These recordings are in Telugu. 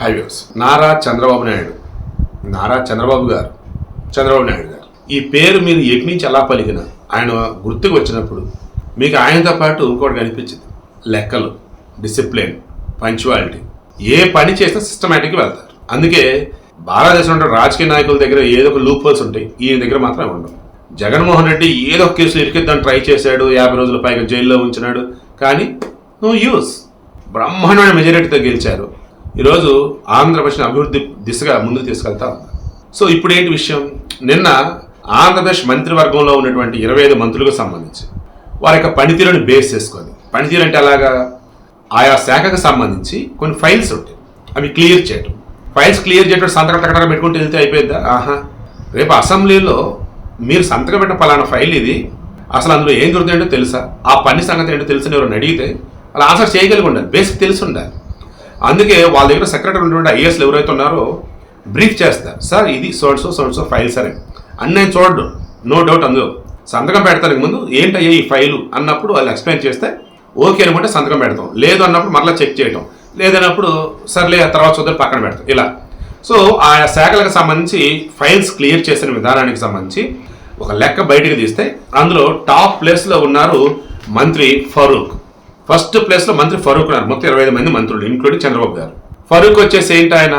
హైవేస్. నారా చంద్రబాబు నాయుడు. నారా చంద్రబాబు గారు. చంద్రబాబు నాయుడు గారు. ఈ పేరు మీరు ఎటు నుంచి ఎలా పలికిన ఆయన గుర్తుకు వచ్చినప్పుడు మీకు ఆయనతో పాటు ఇంకోటి కనిపించింది. లెక్కలు డిసిప్లిన్ పంచువాలిటీ ఏ పని చేసినా సిస్టమేటిక్గా వెళ్తారు. అందుకే భారతదేశంలో రాజకీయ నాయకుల దగ్గర ఏదో ఒక లూప్ హోల్స్ ఉంటాయి. ఈయన దగ్గర మాత్రం ఉండవు. జగన్మోహన్ రెడ్డి ఏదో ఒక కేసులో ఇరికిద్దాన్ని ట్రై చేశాడు యాభై రోజుల పైగా జైల్లో ఉంచినాడు. కానీ నో యూస్ బ్రహ్మాండమైన మెజారిటీతో గెలిచారు. ఈరోజు ఆంధ్రప్రదేశ్ అభివృద్ధి దిశగా ముందుకు తీసుకెళ్తా సో ఇప్పుడు ఏంటి విషయం? నిన్న ఆంధ్రప్రదేశ్ మంత్రివర్గంలో ఉన్నటువంటి ఇరవై ఐదు మంత్రులకు సంబంధించి వారి యొక్క పనితీరుని బేస్ చేసుకొని పనితీరు అంటే అలాగా ఆయా శాఖకు సంబంధించి కొన్ని ఫైల్స్ ఉంటాయి. అవి క్లియర్ చేయటం. ఫైల్స్ క్లియర్ చేయడం సంతకం టకటక పెట్టుకుంటూ వెళ్తే అయిపోయిందా ఆహా. రేపు అసెంబ్లీలో మీరు సంతకం పెట్టిన పలానా ఫైల్ ఇది. అసలు అందులో ఏం దొరుకుతుందో తెలుసా? ఆ పని సంగతి ఏంటో తెలుసు ఎవరైనా అడిగితే అలా ఆన్సర్ చేయగలిగి ఉండాలి. బేసిక్ తెలిసి ఉండాలి. అందుకే వాళ్ళ దగ్గర సెక్రటరీ ఉన్నటువంటి ఐఏఎస్లు ఎవరైతే ఉన్నారో బ్రీఫ్ చేస్తారు. సార్ ఇది సోడ్సో సోడ్సో ఫైల్ సరే. అని నేను చూడడు నో డౌట్ అందులో. సంతకం పెడతానికి ముందు ఏంటయ్యా ఈ ఫైలు అన్నప్పుడు వాళ్ళు ఎక్స్ప్లెయిన్ చేస్తే ఓకే అనుకుంటే సంతకం పెడతాం. లేదు అన్నప్పుడు మరలా చెక్ చేయటం. లేదన్నప్పుడు సర్లే ఆ తర్వాత చూద్దాం పక్కన పెడతాం. ఇలా. సో ఆ శాఖలకు సంబంధించి ఫైల్స్ క్లియర్ చేసిన విధానానికి సంబంధించి ఒక లెక్క బయటకు తీస్తే అందులో టాప్ ప్లేస్లో ఉన్నారు మంత్రి ఫరూక్. ఫస్ట్ ప్లేస్లో మంత్రి ఫరూక్ ఉన్నారు. మొత్తం ఇరవై ఐదు మంది మంత్రులు ఇంక్లూడింగ్ చంద్రబాబు గారు. ఫరూక్ వచ్చేసి ఏంటి ఆయన?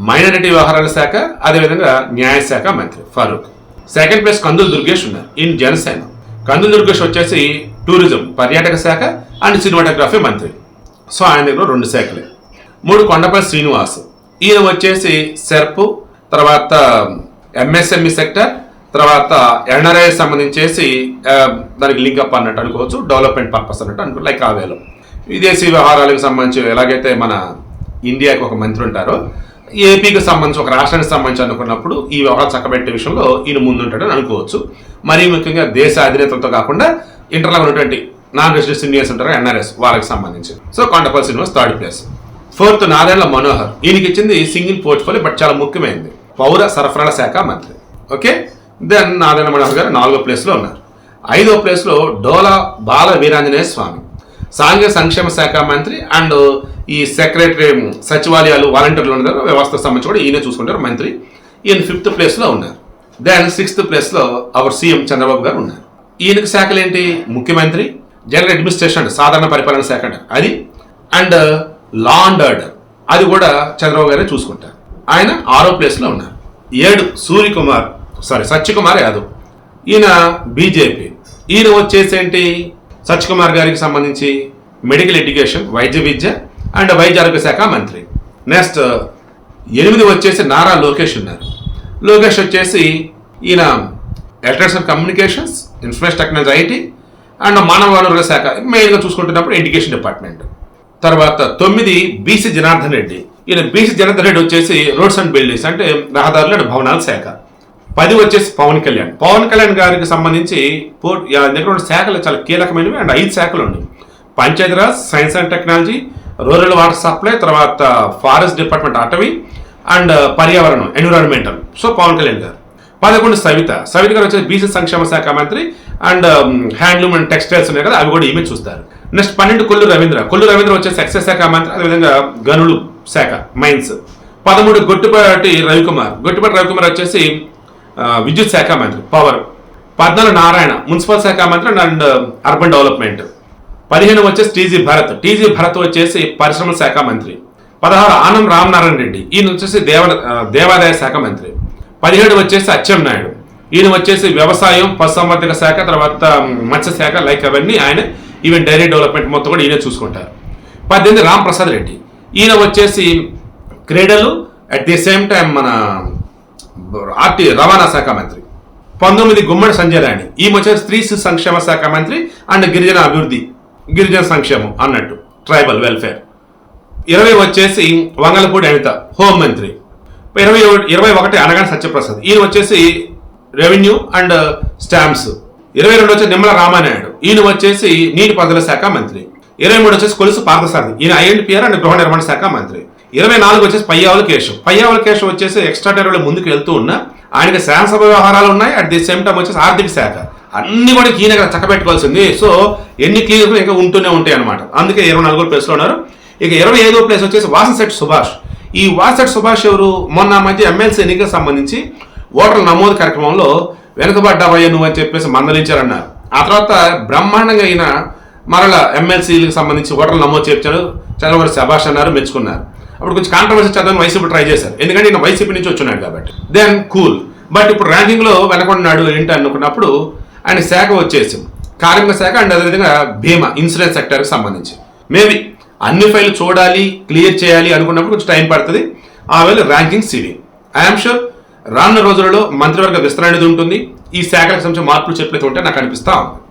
మైనారిటీ వ్యవహారాల శాఖ అదేవిధంగా న్యాయశాఖ మంత్రి ఫరూక్. సెకండ్ ప్లేస్ కందులు దుర్గేష్ ఉన్నారు ఇన్ జనసేన. కందులు దుర్గేష్ వచ్చేసి టూరిజం పర్యాటక శాఖ అండ్ సినిమాటోగ్రఫీ మంత్రి. సో ఆయన దగ్గర రెండు శాఖలే. మూడు కొండపల్లి శ్రీనివాస్. ఈయన వచ్చేసి సెర్పు తర్వాత ఎంఎస్ఎంఈ సెక్టర్ తర్వాత ఎన్ఆర్ఐ సంబంధించేసి దానికి లింక్ అప్ అన్నట్టు అనుకోవచ్చు డెవలప్మెంట్ పర్పస్ అన్నట్టు అనుకో లైక్ ఆ విదేశీ వ్యవహారాలకు సంబంధించి ఎలాగైతే మన ఇండియాకి ఒక మంత్రి ఉంటారో ఏపీకి సంబంధించి ఒక రాష్ట్రానికి సంబంధించి అనుకున్నప్పుడు ఈ వ్యవహారం చక్కబెట్టే విషయంలో ఈయన ముందుంటాడని అనుకోవచ్చు. మరీ ముఖ్యంగా దేశ అధినేతలతో కాకుండా ఇంటర్లో ఉన్నటువంటి నాన్ రెసిడెంట్ సీనియర్స్ ఉంటారు ఎన్ఆర్ఎస్ వాళ్ళకి సంబంధించి. So Kondapalli Srinivas third place fourth Narayana Manohar. ఈయనకి ఇచ్చింది సింగిల్ పోర్ట్ఫోలియో బట్ చాలా ముఖ్యమైనది పౌర సరఫరాల శాఖ మంత్రి. ఓకే? దెన్ నారాయణ మనోహర్ గారు నాలుగో ప్లేస్లో ఉన్నారు. ఐదో ప్లేస్లో డోలా బాల వీరాంజనేయ స్వామి. సాంఘిక సంక్షేమ శాఖ మంత్రి అండ్ ఈ సెక్రటరీ సచివాలయాలు వాలంటీర్లు ఉన్నారు. వ్యవస్థకు సంబంధించి కూడా ఈయన చూసుకుంటారు మంత్రి. ఈయన ఫిఫ్త్ ప్లేస్లో ఉన్నారు. దెన్ సిక్స్త్ ప్లేస్లో అవర్ సీఎం చంద్రబాబు గారు ఉన్నారు. ఈయనకి శాఖలు ఏంటి? ముఖ్యమంత్రి జనరల్ అడ్మినిస్ట్రేషన్ సాధారణ పరిపాలన శాఖ అది అండ్ లా అండ్ ఆర్డర్ అది కూడా చంద్రబాబు గారే చూసుకుంటారు. ఆయన ఆరో ప్లేస్లో ఉన్నారు. ఏడు సూర్యకుమార్ సారీ సత్యకుమార్ యాదవ్ ఈయన బీజేపీ. ఈయన వచ్చేసి ఏంటి సత్యకుమార్ గారికి సంబంధించి మెడికల్ ఎడ్యుకేషన్ వైద్య విద్య అండ్ వైద్య ఆరోగ్య శాఖ మంత్రి. నెక్స్ట్ ఎనిమిది వచ్చేసి నారా లోకేష్ ఉన్నారు. లోకేష్ వచ్చేసి ఈయన electronics and communications information technology IT and మానవ వనరుల శాఖ మెయిన్గా చూసుకుంటున్నప్పుడు ఎడ్యుకేషన్ డిపార్ట్మెంట్. తర్వాత తొమ్మిది బీసీ జనార్దన్ రెడ్డి. ఈయన బీసీ జనార్దన్ రెడ్డి వచ్చేసి రోడ్స్ అండ్ బిల్డింగ్స్ అంటే రహదారులు అండ్ భవనాల శాఖ. పది వచ్చేసి పవన్ కళ్యాణ్. పవన్ కళ్యాణ్ గారికి సంబంధించి దగ్గర ఉన్న శాఖలు చాలా కీలకమైనవి అండ్ ఐదు శాఖలు ఉన్నాయి. Panchayat Raj science and technology rural water supply తర్వాత ఫారెస్ట్ డిపార్ట్మెంట్ అటవీ అండ్ పర్యావరణం ఎన్విరాన్మెంటల్. సో పవన్ కళ్యాణ్ గారు. పదకొండు సవిత. సవిత గారు వచ్చేసి బీసీ సంక్షేమ శాఖ మంత్రి అండ్ హ్యాండ్లూమ్ అండ్ టెక్స్టైల్స్ ఉన్నాయి కదా అవి కూడా ఈమె చూస్తారు. నెక్స్ట్ పన్నెండు కొల్లు రవీంద్ర. కొల్లు రవీంద్ర వచ్చేసి ఎక్సైజ్ శాఖ మంత్రి అదేవిధంగా గనులు శాఖ మైన్స్. పదమూడు గొట్టుపాటి రవికుమార్. గొట్టుపాటి రవికుమార్ వచ్చేసి విద్యుత్ శాఖ మంత్రి పవర్ పద్నాలుగు నారాయణ మున్సిపల్ శాఖ మంత్రి అండ్ um, అర్బన్ డెవలప్మెంట్ పదిహేను వచ్చేసి టీజీ భరత్. టీజీ భరత్ వచ్చేసి పరిశ్రమల శాఖ మంత్రి. పదహారు ఆనం రామనారాయణ రెడ్డి. ఈయన వచ్చేసి దేవ దేవాదాయ శాఖ మంత్రి. పదిహేడు వచ్చేసి అచ్చెం నాయుడు. ఈయన వచ్చేసి వ్యవసాయం పశుసంవర్ధక శాఖ తర్వాత um, మత్స్య శాఖ లైక్ అవన్నీ ఆయన ఈవెన్ డైరీ డెవలప్మెంట్ మొత్తం కూడా ఈయన చూసుకుంటారు. పద్దెనిమిది రామ్ ప్రసాద్ రెడ్డి. ఈయన వచ్చేసి క్రీడలు అట్ ది సేమ్ టైం మన ఆర్టీ రవాణా శాఖ మంత్రి. పంతొమ్మిది గుమ్మడి సంజయ్ రాణి. ఈమె వచ్చేసి స్త్రీ శిశు సంక్షేమ శాఖ మంత్రి అండ్ గిరిజన అభివృద్ధి గిరిజన సంక్షేమం అన్నట్టు. Tribal welfare. ఇరవై వచ్చేసి వంగలపూడి అనిత హోం మంత్రి. ఇరవై ఇరవై ఒకటి అనగానే సత్యప్రసాద్. ఈయన వచ్చేసి రెవెన్యూ అండ్ స్టాంప్స్. ఇరవై రెండు వచ్చేసి నిమ్మల రామానాయుడు. ఈయన వచ్చేసి నీటి పదల శాఖ మంత్రి. ఇరవై మూడు వచ్చేసి కొలుసు పార్థసారథి. ఈయన ఐఎన్పిఆర్ అండ్ గృహ నిర్మాణ శాఖ మంత్రి. ఇరవై నాలుగు వచ్చేసి పయ్యావుల కేశవ్ పయ్యావుల కేశవ్ వచ్చేసి ఎక్స్ట్రా టెరిటరీ ముందుకు వెళ్తూ ఉన్నా ఆయనకి శాసనసభ వ్యవహారాలు ఉన్నాయి. అట్ ది సేమ్ టైం వచ్చేసి ఆర్థిక శాఖ. అన్ని కూడా ఈయన చక్కబెట్టుకోవాల్సింది. సో ఎన్ని క్లియర్ ఇంకా ఉంటూనే ఉంటాయి అనమాట అందుకే ఇరవై నాలుగో ప్లేస్లో ఉన్నారు. ఇక ఇరవై ఐదో ప్లేస్ వచ్చేసి వాసన్ సుభాష్. ఈ వాసట్ సుభాష్ ఎవరు? మొన్న మధ్య ఎమ్మెల్సీ ఎన్నికలకు సంబంధించి ఓటర్ల నమోదు కార్యక్రమంలో వెనుకబడ్డావయ్య నువ్వు అని చెప్పేసి మందలించారన్నారు. ఆ తర్వాత బ్రహ్మాండంగా అయిన మరల ఎమ్మెల్సీలకు సంబంధించి ఓటర్లు నమోదు చేర్చారు. చంద్రబాబు శభాష్ అన్నారు మెచ్చుకున్నారు. అప్పుడు కొంచెం కాంట్రవర్సీ చదవని వైసీపీ ట్రై చేశారు. ఎందుకంటే ఈయన వైసీపీ నుంచి వచ్చున్నాడు కాబట్టి. దెన్ కూల్ బట్ ఇప్పుడు ర్యాంకింగ్లో వెనకొన్నాడు ఏంటి అనుకున్నప్పుడు ఆయన శాఖ వచ్చేసి కార్మిక శాఖ అండ్ అదేవిధంగా భీమా ఇన్సూరెన్స్ సెక్టర్కి సంబంధించి. మేబీ అన్ని ఫైల్ చూడాలి క్లియర్ చేయాలి అనుకున్నప్పుడు కొంచెం టైం పడుతుంది. ఆ వేళ ర్యాంకింగ్ సివి ఐఎమ్ షూర్ రానున్న రోజులలో మంత్రివర్గ విస్తరణ అనేది ఉంటుంది. ఈ శాఖలకు సంబంధించిన మార్పులు చెప్పేది ఉంటే నాకు అనిపిస్తా ఉంది.